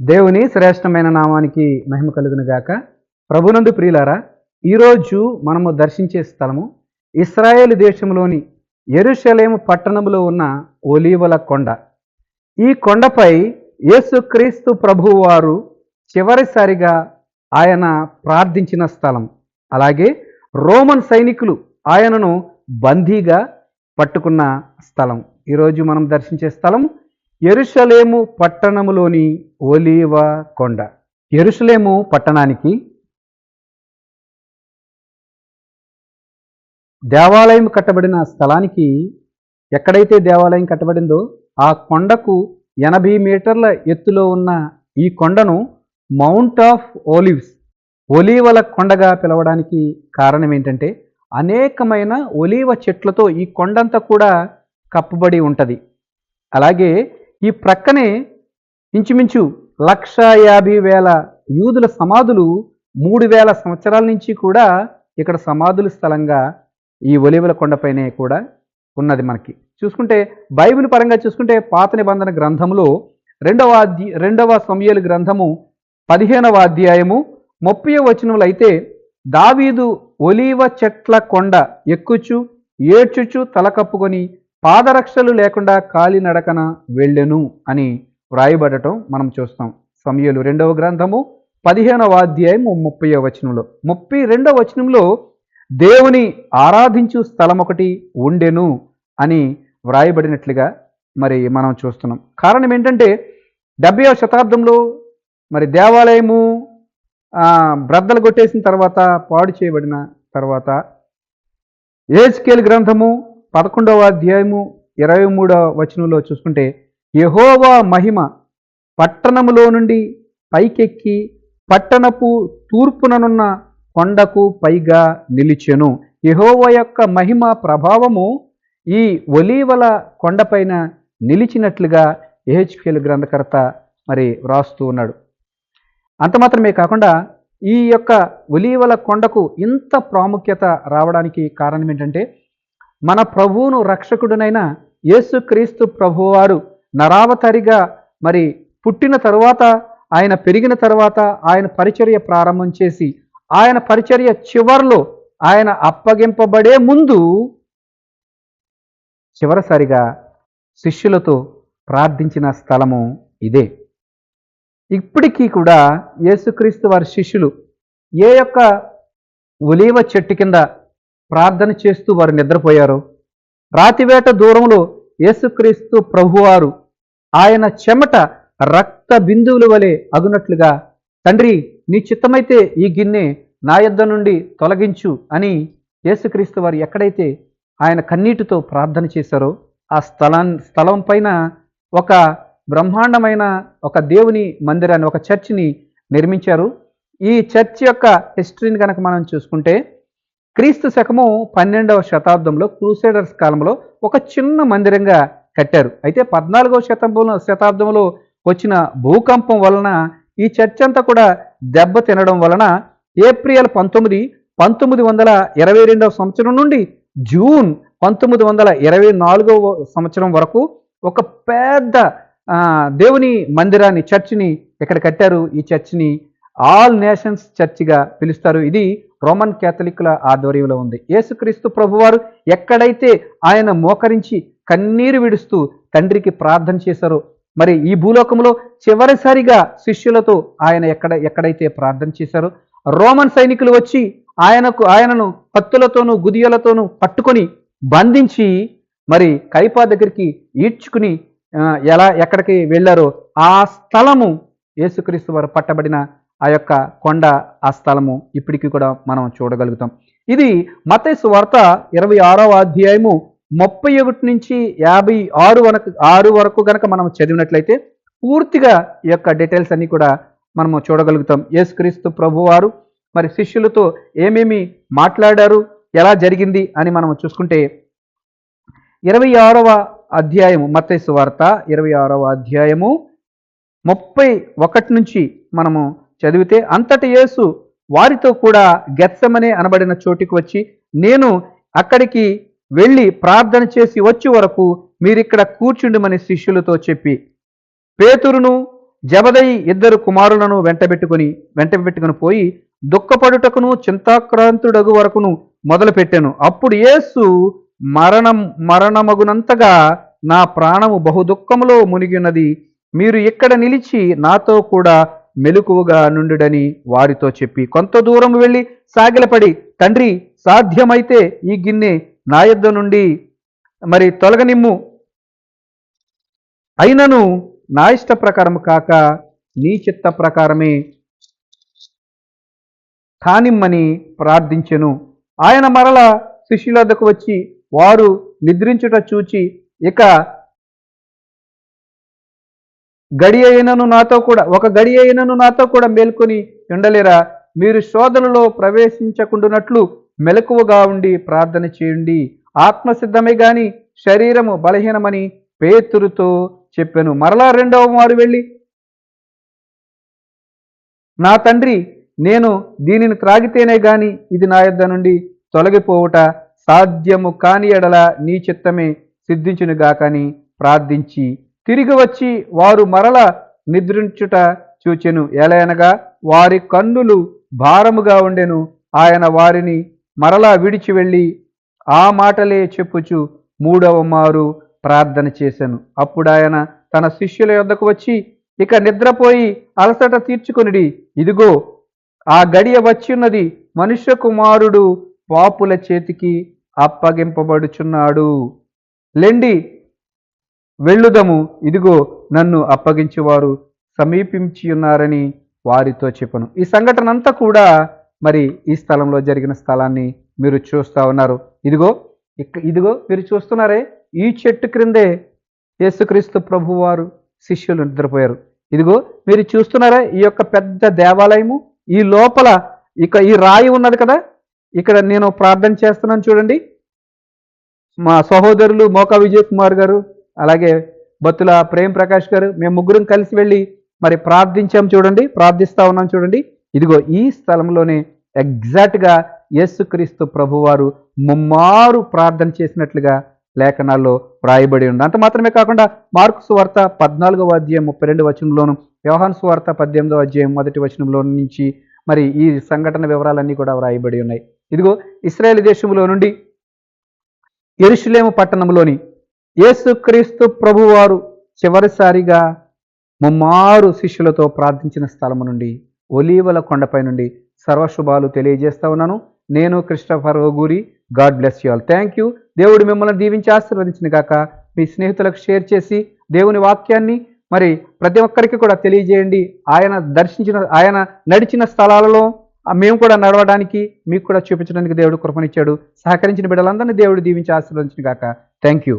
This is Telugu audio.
దేవుని శ్రేష్టమైన నామానికి మహిమ కలుగును గాక. ప్రభునందు ప్రియులారా ఈరోజు మనము దర్శించే స్థలము ఇస్రాయేల్ దేశంలోని ఎరుషలేము పట్టణంలో ఉన్న ఒలీవల కొండ. ఈ కొండపై యేసుక్రీస్తు ప్రభువారు చివరిసారిగా ఆయన ప్రార్థించిన స్థలం. అలాగే రోమన్ సైనికులు ఆయనను బందీగా పట్టుకున్న స్థలం. ఈరోజు మనం దర్శించే స్థలం ఎరుషలేము పట్టణములోని ఒలీవ కొండ. ఎరుషలేము పట్టణానికి దేవాలయం కట్టబడిన స్థలానికి ఎక్కడైతే దేవాలయం కట్టబడిందో ఆ కొండకు ఎనభై మీటర్ల ఎత్తులో ఉన్న ఈ కొండను మౌంట్ ఆఫ్ ఓలివ్స్ ఒలీవల కొండగా పిలవడానికి కారణం ఏంటంటే అనేకమైన ఒలీవ చెట్లతో ఈ కొండంతా కూడా కప్పబడి ఉంటుంది. అలాగే ఈ ప్రక్కనే ఇంచుమించు లక్ష యాభై వేల యూదుల సమాధులు మూడు వేల సంవత్సరాల నుంచి కూడా ఇక్కడ సమాధుల స్థలంగా ఈ ఒలివల కొండపైనే కూడా ఉన్నది మనకి. చూసుకుంటే బైబిల్ పరంగా చూసుకుంటే పాత నిబంధన గ్రంథంలో రెండవ అధ్య రెండవ సమయలు గ్రంథము పదిహేనవ అధ్యాయము ముప్పై వచనములు అయితే దావీదు ఒలీవ చెట్ల కొండ ఎక్కుచు ఏడ్చుచు తల కప్పుకొని పాదరక్షలు లేకుండా కాలినడకన వెళ్ళెను అని వ్రాయబడటం మనం చూస్తాం. సమయలు రెండవ గ్రంథము పదిహేనవ అధ్యాయము ముప్పై వచనంలో. ముప్పై రెండవ వచనంలో దేవుని ఆరాధించు స్థలం ఒకటి ఉండెను అని వ్రాయబడినట్లుగా మరి మనం చూస్తున్నాం. కారణం ఏంటంటే డెబ్బైవ శతాబ్దంలో మరి దేవాలయము బ్రద్దలు కొట్టేసిన తర్వాత పాడు చేయబడిన తర్వాత ఏజ్కేల్ గ్రంథము పదకొండవ అధ్యాయము ఇరవై మూడవ వచనంలో చూసుకుంటే యహోవా మహిమ పట్టణములో నుండి పైకెక్కి పట్టణపు తూర్పుననున్న కొండకు పైగా నిలిచెను. యహోవ యొక్క మహిమ ప్రభావము ఈ ఒలీవల కొండపైన నిలిచినట్లుగా ఏహెచ్కేలు గ్రంథకర్త మరి వ్రాస్తూ ఉన్నాడు. అంత మాత్రమే కాకుండా ఈ యొక్క ఒలీవల కొండకు ఇంత ప్రాముఖ్యత రావడానికి కారణం ఏంటంటే మన ప్రభువును రక్షకుడునైన యేసుక్రీస్తు ప్రభువారు నరావతరిగా మరి పుట్టిన తరువాత ఆయన పెరిగిన తర్వాత ఆయన పరిచర్య ప్రారంభం చేసి ఆయన పరిచర్య చివర్లో ఆయన అప్పగింపబడే ముందు చివరిసారిగా శిష్యులతో ప్రార్థించిన స్థలము ఇదే. ఇప్పటికీ కూడా యేసుక్రీస్తు వారి శిష్యులు ఏ యొక్క ఒలీవ చెట్టు కింద ప్రార్థన చేస్తూ వారు నిద్రపోయారు. రాతివేట దూరంలో యేసుక్రీస్తు ప్రభువారు ఆయన చెమట రక్త బిందువుల వలె అగునట్లుగా తండ్రి నీ చిత్తమైతే ఈ గిన్నె నా యొద్ద నుండి తొలగించు అని యేసుక్రీస్తు వారు ఎక్కడైతే ఆయన కన్నీటితో ప్రార్థన చేశారో ఆ స్థలం స్థలం పైన ఒక బ్రహ్మాండమైన ఒక దేవుని మందిరాన్ని ఒక చర్చిని నిర్మించారు. ఈ చర్చ్ యొక్క హిస్టరీని కనుక మనం చూసుకుంటే క్రీస్తు శకము పన్నెండవ శతాబ్దంలో క్రూసైడర్స్ కాలంలో ఒక చిన్న మందిరంగా కట్టారు. అయితే పద్నాలుగవ శతాబ్దంలో శతాబ్దంలో వచ్చిన భూకంపం వలన ఈ చర్చ్ అంతా కూడా దెబ్బ తినడం వలన ఏప్రిల్ పంతొమ్మిది పంతొమ్మిది వందల ఇరవై రెండవ సంవత్సరం నుండి జూన్ పంతొమ్మిది వందల ఇరవై నాలుగవ సంవత్సరం వరకు ఒక పెద్ద దేవుని మందిరాన్ని చర్చిని ఇక్కడ కట్టారు. ఈ చర్చిని ఆల్ నేషన్స్ చర్చిగా పిలుస్తారు. ఇది రోమన్ క్యాథలిక్ల ఆధ్వర్యంలో ఉంది. యేసుక్రీస్తు ప్రభువారు ఎక్కడైతే ఆయన మోకరించి కన్నీరు విడుస్తూ తండ్రికి ప్రార్థన చేశారో మరి ఈ భూలోకంలో చివరిసారిగా శిష్యులతో ఆయన ఎక్కడ ఎక్కడైతే ప్రార్థన చేశారో రోమన్ సైనికులు వచ్చి ఆయనకు ఆయనను కత్తులతోనూ గుదియలతోనూ పట్టుకొని బంధించి మరి కైపా దగ్గరికి ఈడ్చుకుని ఎలా ఎక్కడికి వెళ్ళారో ఆ స్థలము యేసుక్రీస్తు వారు పట్టబడిన ఆ యొక్క కొండ ఆ స్థలము ఇప్పటికీ కూడా మనం చూడగలుగుతాం. ఇది మతేసు వార్త ఇరవై ఆరవ అధ్యాయము ముప్పై ఒకటి నుంచి యాభై ఆరు వరకు ఆరు వరకు గనక మనం చదివినట్లయితే పూర్తిగా ఈ యొక్క డీటెయిల్స్ అన్నీ కూడా మనము చూడగలుగుతాం. యేసుక్రీస్తు ప్రభువారు మరి శిష్యులతో ఏమేమి మాట్లాడారు ఎలా జరిగింది అని మనం చూసుకుంటే ఇరవై ఆరవ అధ్యాయము మత్తైసు వార్త ఇరవై ఆరవ అధ్యాయము ముప్పై ఒకటి నుంచి మనము చదివితే అంతటి యేసు వారితో కూడా గెత్సమనే అనబడిన చోటికి వచ్చి నేను అక్కడికి వెళ్ళి ప్రార్థన చేసి వచ్చే వరకు మీరిక్కడ కూర్చుండమని శిష్యులతో చెప్పి పేతురును జబదయి ఇద్దరు కుమారులను వెంటబెట్టుకుని వెంటబెట్టుకుని పోయి దుఃఖపడుటకును చింతాక్రాంతుడగు వరకును మొదలుపెట్టాను. అప్పుడు యేసు మరణం మరణమగునంతగా నా ప్రాణము బహు దుఃఖములో మునిగినది. మీరు ఇక్కడ నిలిచి నాతో కూడా మెలకువగా నుండుడని వారితో చెప్పి కొంత దూరం వెళ్ళి సాగిలపడి తండ్రి సాధ్యమైతే ఈ గిన్నె నా యొద్ద నుండి మరి తొలగనిమ్ము. అయినను నా ఇష్ట ప్రకారం కాక నీ చిత్త ప్రకారమే కానిమ్మని ప్రార్థించెను. ఆయన మరల శిష్యుల వద్దకు వచ్చి వారు నిద్రించుట చూచి ఇక గడి అయినను నాతో కూడా ఒక గడి అయినను నాతో కూడా మేల్కొని ఉండలేరా? మీరు శోధనలో ప్రవేశించకుండునట్లు మెలకువగా ఉండి ప్రార్థన చేయండి. ఆత్మసిద్ధమే గాని శరీరము బలహీనమని పేతురుతో చెప్పాను. మరలా రెండవ మారు వెళ్ళి నా తండ్రి నేను దీనిని త్రాగితేనే గాని ఇది నా యొద్ద నుండి తొలగిపోవుట సాధ్యము కాని ఎడల నీ చిత్తమే సిద్ధించునుగాకని ప్రార్థించి తిరిగి వచ్చి వారు మరల నిద్రించుట చూచెను. ఎలయనగా వారి కన్నులు భారముగా ఉండెను. ఆయన వారిని మరలా విడిచి వెళ్ళి ఆ మాటలే చెప్పుచు మూడవ మారు ప్రార్థన చేశాను అప్పుడు ఆయన తన శిష్యుల యొద్దకు వచ్చి ఇక నిద్రపోయి అలసట తీర్చుకొనిడి. ఇదిగో ఆ గడియ వచ్చిన్నది మనుష్య కుమారుడు పాపుల చేతికి అప్పగింపబడుచున్నాడు. లెండి వెళ్ళుదము. ఇదిగో నన్ను అప్పగించేవారు సమీపించి ఉన్నారని వారితో చెప్పను. ఈ సంఘటన అంతా కూడా మరి ఈ స్థలంలో జరిగిన స్థలాన్ని మీరు చూస్తా ఉన్నారు. ఇదిగో ఇక్క ఇదిగో మీరు చూస్తున్నారే? ఈ చెట్టు క్రిందే యేసుక్రీస్తు ప్రభువారు శిష్యులు నిద్రపోయారు. ఇదిగో మీరు చూస్తున్నారా? ఈ యొక్క పెద్ద దేవాలయము ఈ లోపల ఇక ఈ రాయి ఉన్నది కదా? ఇక్కడ నేను ప్రార్థన చేస్తున్నాను చూడండి. మా సహోదరులు మోకా విజయ్ కుమార్ గారు అలాగే బత్తుల ప్రేమ్ ప్రకాష్ గారు మేము ముగ్గురం కలిసి వెళ్ళి మరి ప్రార్థించాం చూడండి ప్రార్థిస్తా ఉన్నాం చూడండి. ఇదిగో ఈ స్థలంలోనే ఎగ్జాక్ట్గా యేసుక్రీస్తు ప్రభువారు ముమ్మారు ప్రార్థన చేసినట్లుగా లేఖనాల్లో వ్రాయబడి ఉంది. అంత మాత్రమే కాకుండా మార్కు సువార్త పద్నాలుగవ అధ్యాయం ముప్పై రెండు వచనంలోను వ్యవహాన్ సువార్త పద్దెనిమిదవ అధ్యాయం మొదటి వచనంలో నుంచి మరి ఈ సంఘటన వివరాలన్నీ కూడా వ్రాయబడి ఉన్నాయి. ఇదిగో ఇస్రాయేల్ దేశంలో నుండి ఎరుషులేము పట్టణంలోని యేసుక్రీస్తు ప్రభువారు చివరిసారిగా ముమ్మారు శిష్యులతో ప్రార్థించిన స్థలము నుండి ఒలీవల కొండపై నుండి సర్వశుభాలు తెలియజేస్తా ఉన్నాను. నేను Christopher Oguri. God bless you all. Thank you. దేవుడు మిమ్మల్ని దీవించి ఆశీర్వదించిన కాక మీ స్నేహితులకు షేర్ చేసి దేవుని వాక్యాన్ని మరి ప్రతి ఒక్కరికి కూడా తెలియజేయండి. ఆయన దర్శించిన ఆయన నడిచిన స్థలాలలో మేము కూడా నడవడానికి మీకు కూడా చూపించడానికి దేవుడు కృపనిచ్చాడు. సహకరించిన బిడ్డలందరినీ దేవుడు దీవించి ఆశీర్వదించిన కాక థ్యాంక్ యూ.